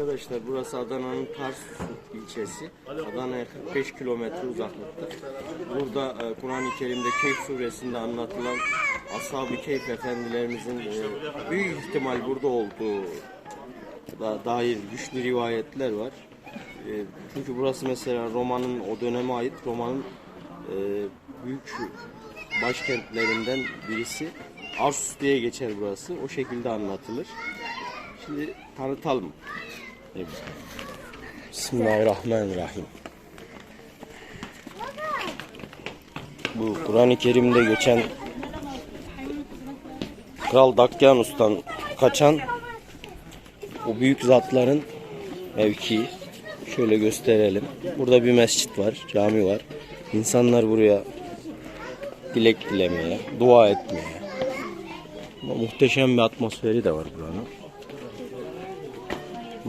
Arkadaşlar burası Adana'nın Tarsus ilçesi. Adana'ya 45 kilometre uzaklıkta. Burada e, Kur'an-ı Kerim'de Keyf suresinde anlatılan Ashab-ı Keyf efendilerimizin e, büyük ihtimal burada olduğu da dair güçlü rivayetler var. E, çünkü burası mesela Roma'nın o döneme ait Roma'nın büyük başkentlerinden birisi. Arsus diye geçer burası. O şekilde anlatılır. Şimdi tanıtalım. Bismillahirrahmanirrahim. Bu Kur'an-ı Kerim'de geçen Kral Dakyanus'tan kaçan o büyük zatların mevkii şöyle gösterelim. Burada bir mescit var, cami var. İnsanlar buraya dilek dilemeye, dua etmeye. Ama muhteşem bir atmosferi de var buranın.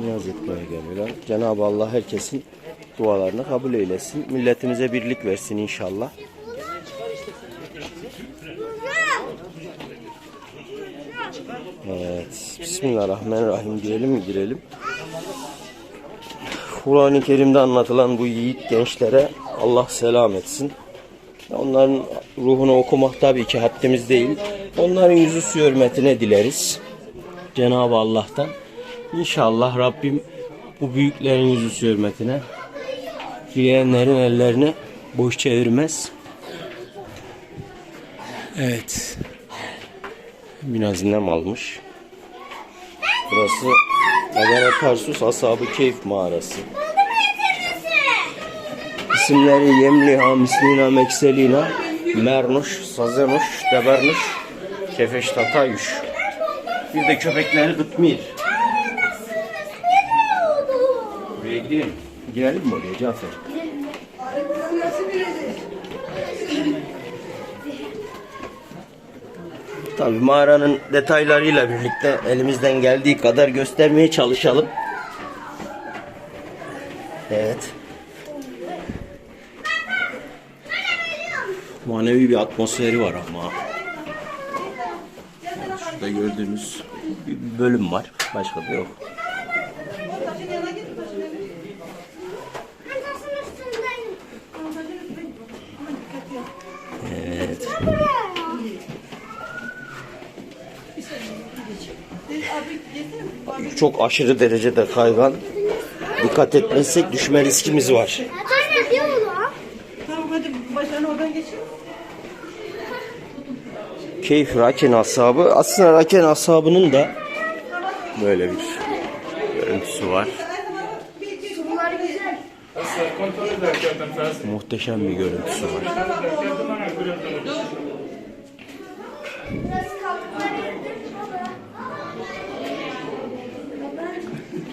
Niyaz etmeye geliyorlar. Cenab-ı Allah herkesin dualarını kabul eylesin. Milletimize birlik versin inşallah. Evet. Bismillahirrahmanirrahim diyelim mi girelim. Kur'an-ı Kerim'de anlatılan bu yiğit gençlere Allah selam etsin. Onların ruhunu okumak tabii ki haddimiz değil. Onların yüzü hürmetine dileriz. Cenab-ı Allah'tan. İnşallah Rabbim bu büyüklerin yüzü su hürmetine dileyenlerin ellerini boş çevirmez. Evet. Biraz nem almış. Burası Adana Tarsus Ashab-ı Keyf mağarası. İsimleri Yemliha, Mislina, Mekselina, Mernuş, Sazenuş, Debernuş, Kefeş Tatayuş. Bir de köpekleri Gıtmir. Gidelim. Girelim mi oraya Cafer? Tabii mağaranın detaylarıyla birlikte elimizden geldiği kadar göstermeye çalışalım. Evet. Manevi bir atmosferi var ama. Yani şurada gördüğünüz bir bölüm var. Başka da yok. Evet. Çok aşırı derecede kaygan. Dikkat etmezsek düşme riskimiz var. Tamam hadi başlarına oradan geçin. Keyif Raken ashabı. Aslında Raken ashabının da böyle bir görüntüsü var. Muhteşem bir görüntüsü var.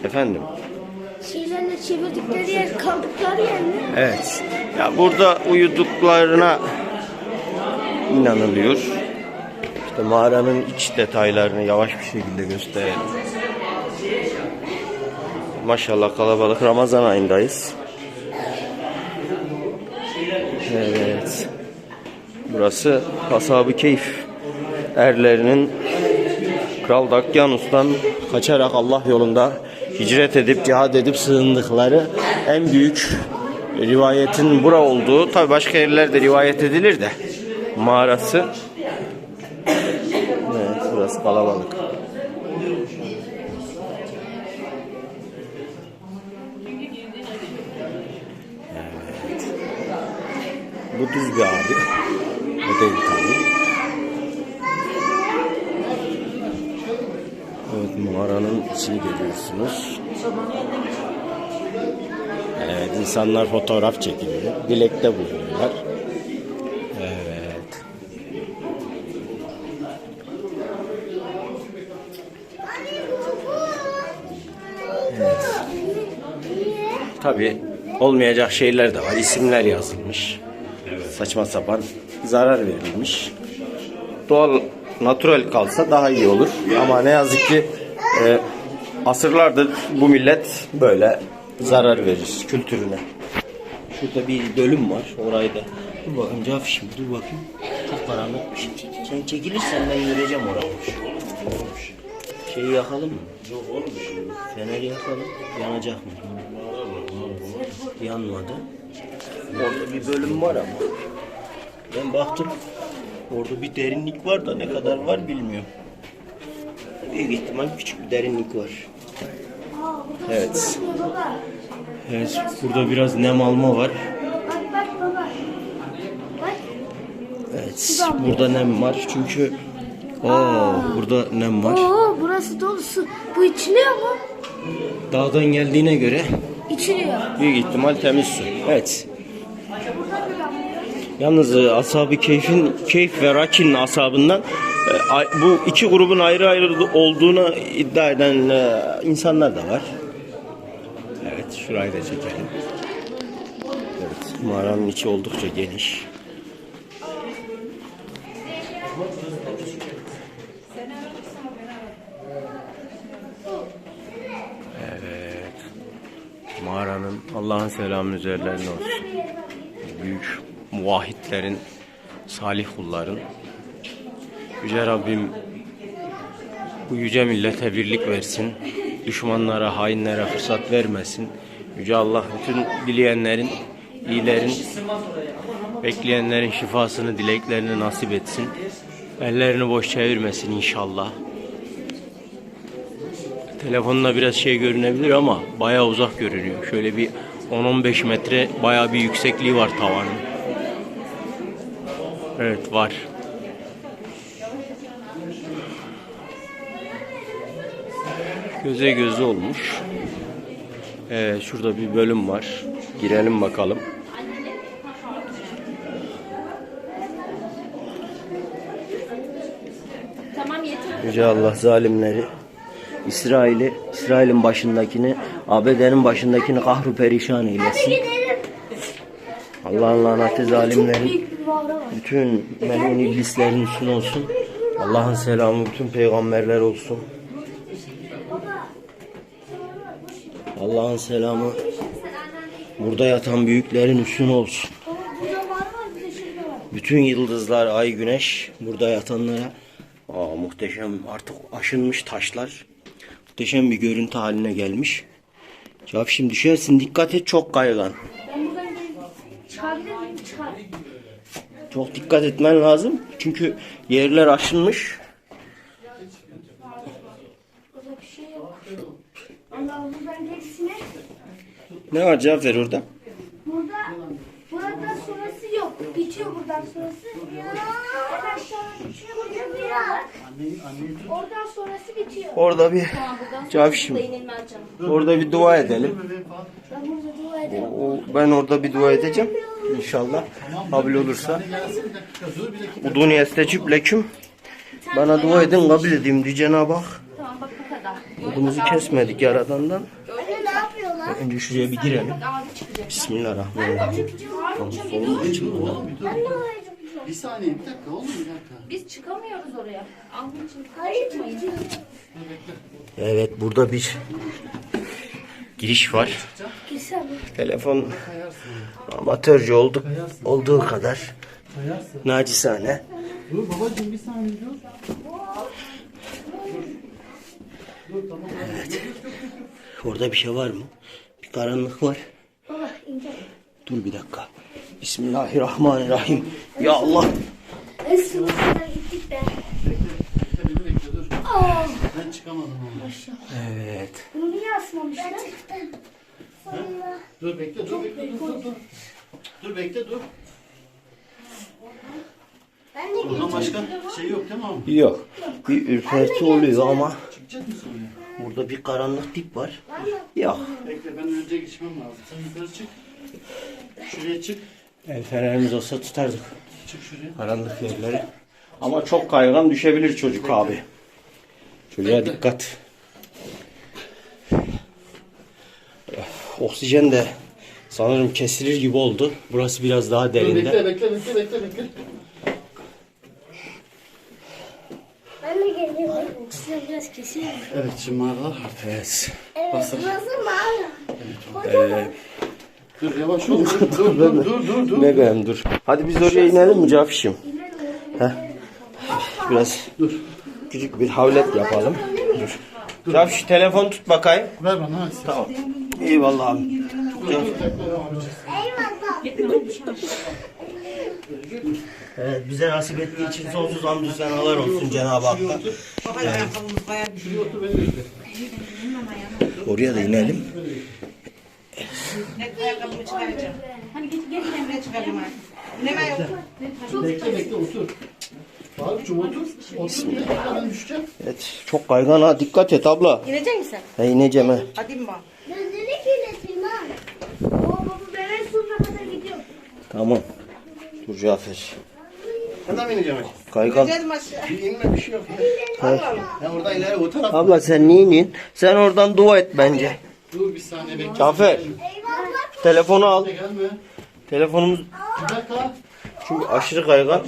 Efendim. Şeylerle çevirdikleri yer kaldıkları yer mi? Evet. Ya burada uyuduklarına inanılıyor. İşte mağaranın iç detaylarını yavaş bir şekilde gösterelim. Maşallah kalabalık Ramazan ayındayız. Evet. Burası Ashab-ı Keyif erlerinin Kral Dakyanus'tan kaçarak Allah yolunda hicret edip cihad edip sığındıkları en büyük rivayetin bura olduğu tabi başka yerlerde rivayet edilir de mağarası evet, burası kalabalık. Evet. Bu düz bir abi. O değil Evet mağaranın içini görüyorsunuz. Evet insanlar fotoğraf çekiliyor. Dilekte bulunuyorlar. Evet. Evet. Tabii olmayacak şeyler de var. İsimler yazılmış. Saçma sapan zarar verilmiş doğal natural kalsa daha iyi olur. Ama ne yazık ki e, asırlardır bu millet böyle zarar verir kültürüne. Şurada bir bölüm var. Orayı da dur bakayım Cafişim dur bakayım. Çok karanlık şey. Sen çekilirsen ben göreceğim orayı. Şeyi yakalım mı? Yok oğlum. Feneri yakalım. Yanacak mı? Yanmadı. Orada bir bölüm var ama. Ben baktım. Orada bir derinlik var da ne kadar var bilmiyorum. Büyük ihtimal küçük bir derinlik var. Evet. Evet, burada biraz nem alma var. Evet, burada nem var çünkü Aa, burada nem var. Oo burası dolu su. Bu içiliyor mu? Dağdan geldiğine göre İçiliyor. büyük ihtimal temiz su. Evet. Yalnız e, ashab-ı keyfin keyif ve rakinin asabından e, bu iki grubun ayrı ayrı olduğunu iddia eden e, insanlar da var. Evet, şurayı da çekelim. Evet, mağaranın içi oldukça geniş. Evet. Mağaranın Allah'ın selamı üzerlerine olsun. Büyük muvahhidlerin, salih kulların. Yüce Rabbim bu yüce millete birlik versin. Düşmanlara, hainlere fırsat vermesin. Yüce Allah bütün dileyenlerin, iyilerin, bekleyenlerin şifasını, dileklerini nasip etsin. Ellerini boş çevirmesin inşallah. Telefonla biraz şey görünebilir ama bayağı uzak görünüyor. Şöyle bir 10-15 metre bayağı bir yüksekliği var tavanın. Evet var. Göze gözü olmuş. Evet şurada bir bölüm var. Girelim bakalım. Tamam yeter. Yüce Allah zalimleri İsrail'i, İsrail'in başındakini, ABD'nin başındakini kahru perişan eylesin. Allah'ın laneti zalimlerin Bütün melun iblislerin üstüne olsun. Allah'ın selamı bütün peygamberler olsun. Allah'ın selamı burada yatan büyüklerin üstüne olsun. Bütün yıldızlar, ay, güneş burada yatanlara aa, muhteşem artık aşınmış taşlar. Muhteşem bir görüntü haline gelmiş. Cevap şimdi düşersin dikkat et çok kaygan. Ben buradan çıkabilir miyim? Çıkar. Çok dikkat etmen lazım. Çünkü yerler aşınmış. Burada. Ne var Cafer orada? Burada buradan sonrası yok. Bitiyor buradan sonrası. Oradan sonra. Burada bir yer. Oradan sonrası bitiyor. Orada bir şimdi. Canım. Orada bir dua edelim. Ben burada dua ederim. O- Ben orada bir dua edeceğim. İnşallah kabul olursa. Uduni estecib leküm. Bana dua edin kabul edeyim diye Cenab-ı Hak. Odumuzu kesmedik yaradandan. Anne ne yapıyorlar? Önce şuraya bir girelim. Bismillahirrahmanirrahim. Solun oraya Bir saniye bir dakika oğlum bir dakika. Biz çıkamıyoruz oraya. Anneciğim Hayır çıkmayın. Evet burada bir giriş var. Telefon amatörce olduk olduğu kadar nacizane. Dur babacığım bir saniye dur. Orada bir şey var mı? Bir karanlık var. Dur bir dakika. Bismillahirrahmanirrahim. Ya Allah. Sınıfına gittik de. Ben çıkamadım oğlum. Evet. bunu niye asmamışlar? Ben çıktım. Sonra. Dur bekle dur bekle dur dur dur. Dur bekle dur. Ben de Buradan başka şey yok değil mi abi? Yok. Bir ürperti oluyor ama Çıkacak mısın oraya? burada bir karanlık tip var. Yok. Bekle ben önce geçmem lazım. Sen yukarı çık. Şuraya çık. El fenerimiz olsa tutardık. Çık şuraya. Karanlık yerlere. Ama çok kaygan düşebilir çocuk abi. Çocuğa dikkat. Oksijen de sanırım kesilir gibi oldu. Burası biraz daha derinde. bekle bekle bekle bekle bekle. Ben de geliyorum. Size biraz mi? Evet şimdi mağara. Evet. Evet, burası mağara. Kocaman. Dur yavaş ol. Dur dur dur dur dur. dur. Bebeğim dur. Hadi biz oraya inelim mi Cafişim? Heh. Biraz Dur. Küçük bir havlet yapalım. dur. Cafer şu telefon tut bakayım. Ver bana hadi. Tamam. Eyvallah abi. Evet, bize nasip ettiği için sonsuz hamdü senalar olsun Cenab-ı Hak'tan. Oraya da inelim. Bekle otur. Bir dakika ben düşeceğim. Evet, çok kaygan ha. Dikkat et abla. İnecek misin? He ineceğim he. Hadi mi bak? Gözleri kirleteyim ha. Oo baba ben en sonuna kadar gidiyorum. Tamam. Dur Cafer. Ben de mi ineceğim? Kaygan. Aşağı. Bir inme bir şey yok. Ya orada ileri o taraf. Abla sen niye iniyorsun? Sen oradan dua et bence. Dur bir saniye bekle. Cafer, Eyvallah. telefonu al. Gelme. Telefonumuz Bir dakika. Çünkü aşırı kaygan.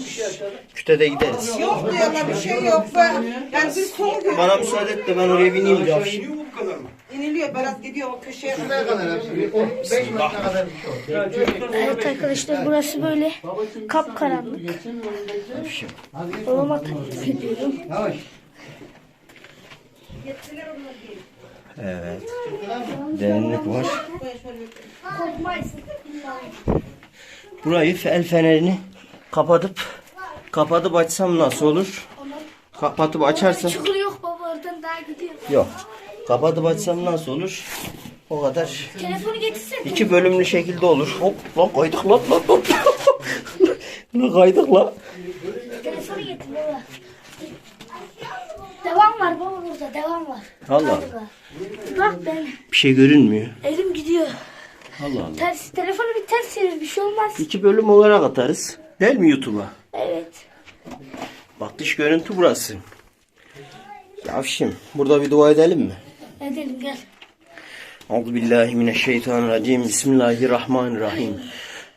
Kütede gideriz. Yok diyorlar bir şey yok. Ben- Yani bir son gün Bana müsaade et de ben oraya bineyim Cafer. iniliyor. Berat gidiyor o köşeye. Kadar hepsi? 5 metre kadar bir şey yok. Evet arkadaşlar burası böyle kapkaranlık. Babama takip ediyorum. Yavaş. Evet. Derinlik var. Korkmayız. Burayı el fenerini kapatıp kapatıp açsam nasıl olur? Kapatıp açarsam Çukur yok baba oradan daha gidiyor. yok. Kapatıp açsam nasıl olur? O kadar Telefonu getirsene. iki bölümlü şekilde olur. Hop lan kaydık lan lan lan. lan kaydık lan. Telefonu getir baba. Devam var baba burada devam var. Allah. Allah. Bak ben Bir şey görünmüyor. elim gidiyor. Allah Allah. Ters, telefonu bir ters çevir bir şey olmaz. İki bölüm olarak atarız. Değil mi YouTube'a? Evet. Bak dış görüntü burası. Yavşim burada bir dua edelim mi? Edelim gel. Euzu billahi mineşşeytanirracim. Bismillahirrahmanirrahim.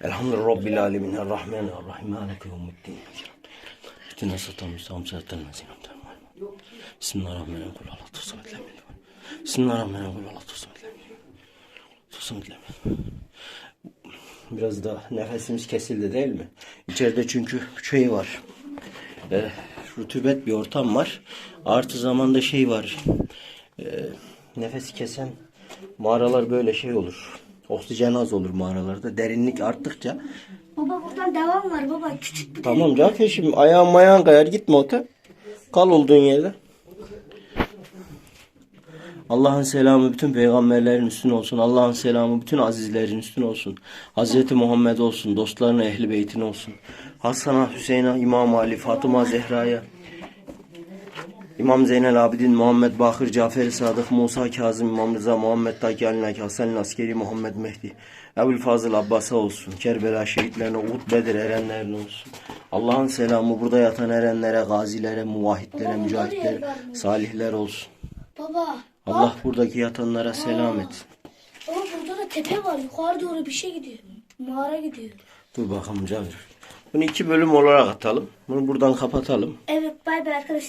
Elhamdülillahi rabbil alamin. Errahmanirrahim. Maliki yevmiddin. Sıratal müstakim sıratal lezine en'amte aleyhim. Bismillahirrahmanirrahim. Kul Allahu yelid. Bismillahirrahmanirrahim. Kul Allahu samet lam Biraz da nefesimiz kesildi değil mi? İçeride çünkü şey var. E, rutubet bir ortam var. Artı zamanda şey var. E, nefesi kesen mağaralar böyle şey olur. Oksijen az olur mağaralarda. Derinlik arttıkça. Baba buradan devam var baba küçük bir Tamam Cafer şimdi ayağın mayağın kayar gitme ota. Kal olduğun yerde. Allah'ın selamı bütün peygamberlerin üstüne olsun. Allah'ın selamı bütün azizlerin üstüne olsun. Hazreti Muhammed olsun. Dostlarına, ehli beytin olsun. Hasan'a, Hüseyin'e, İmam Ali, Fatıma, Zehra'ya, İmam Zeynel Abidin, Muhammed Bakır, Cafer Sadık, Musa Kazım, İmam Rıza, Muhammed Taki Alinak, Hasan Askeri, Muhammed Mehdi, Ebu'l Fazıl Abbas'a olsun. Kerbela şehitlerine, Uhud Bedir erenlerine olsun. Allah'ın selamı burada yatan erenlere, gazilere, muvahhitlere, mücahitlere, salihler olsun. Baba. Allah buradaki yatanlara selam et. Baba burada da tepe var. Yukarı doğru bir şey gidiyor. Mağara gidiyor. Dur bakalım Cafer. Bunu iki bölüm olarak atalım. Bunu buradan kapatalım. Evet bay bay arkadaşlar.